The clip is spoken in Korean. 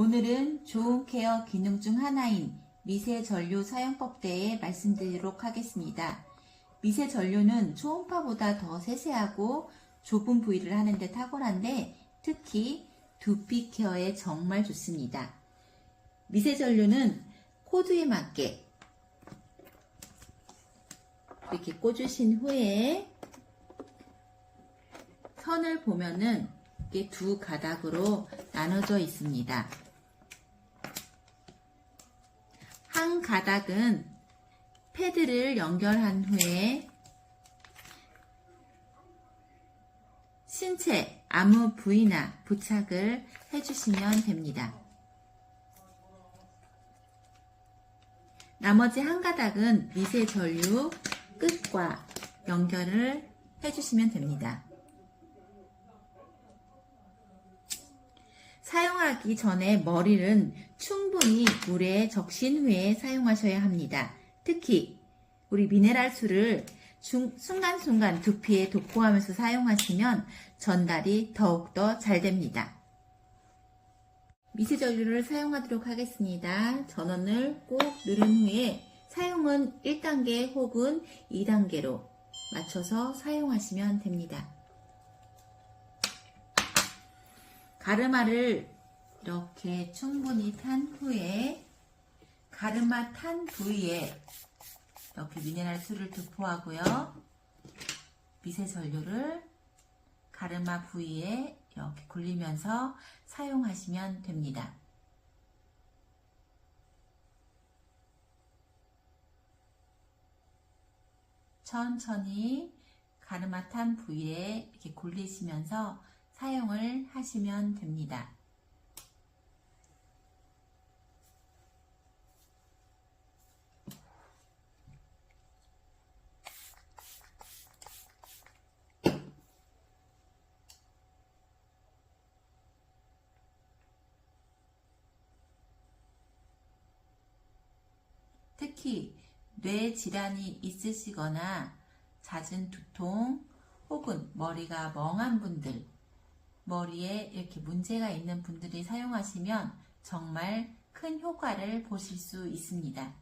오늘은 좋은 케어 기능 중 하나인 미세 전류 사용법 대해 말씀드리도록 하겠습니다. 미세 전류는 초음파보다 더 세세하고 좁은 부위를 하는데 탁월한데 특히 두피 케어에 정말 좋습니다. 미세 전류는 코드에 맞게 이렇게 꽂으신 후에 선을 보면은 이게 두 가닥으로 나눠져 있습니다. 한 가닥은 패드를 연결한 후에 신체 아무 부위나 부착을 해주시면 됩니다. 나머지 한 가닥은 미세 전류 끝과 연결을 해주시면 됩니다. 사용하기 전에 머리는 충분히 물에 적신 후에 사용하셔야 합니다. 특히 우리 미네랄 수를 중- 순간순간 두피에 도포하면서 사용하시면 전달이 더욱더 잘 됩니다. 미세전류를 사용하도록 하겠습니다. 전원을 꼭 누른 후에 사용은 1단계 혹은 2단계로 맞춰서 사용하시면 됩니다. 가르마를 이렇게 충분히 탄 후에 가르마 탄 부위에 이렇게 미네랄 수를 도포하고요. 미세 전류를 가르마 부위에 이렇게 굴리면서 사용하시면 됩니다. 천천히 가르마 탄 부위에 이렇게 굴리시면서 사용을 하시면 됩니다. 특히 뇌 질환이 있으시거나 잦은 두통 혹은 머리가 멍한 분들, 머리에 이렇게 문제가 있는 분들이 사용하시면 정말 큰 효과를 보실 수 있습니다.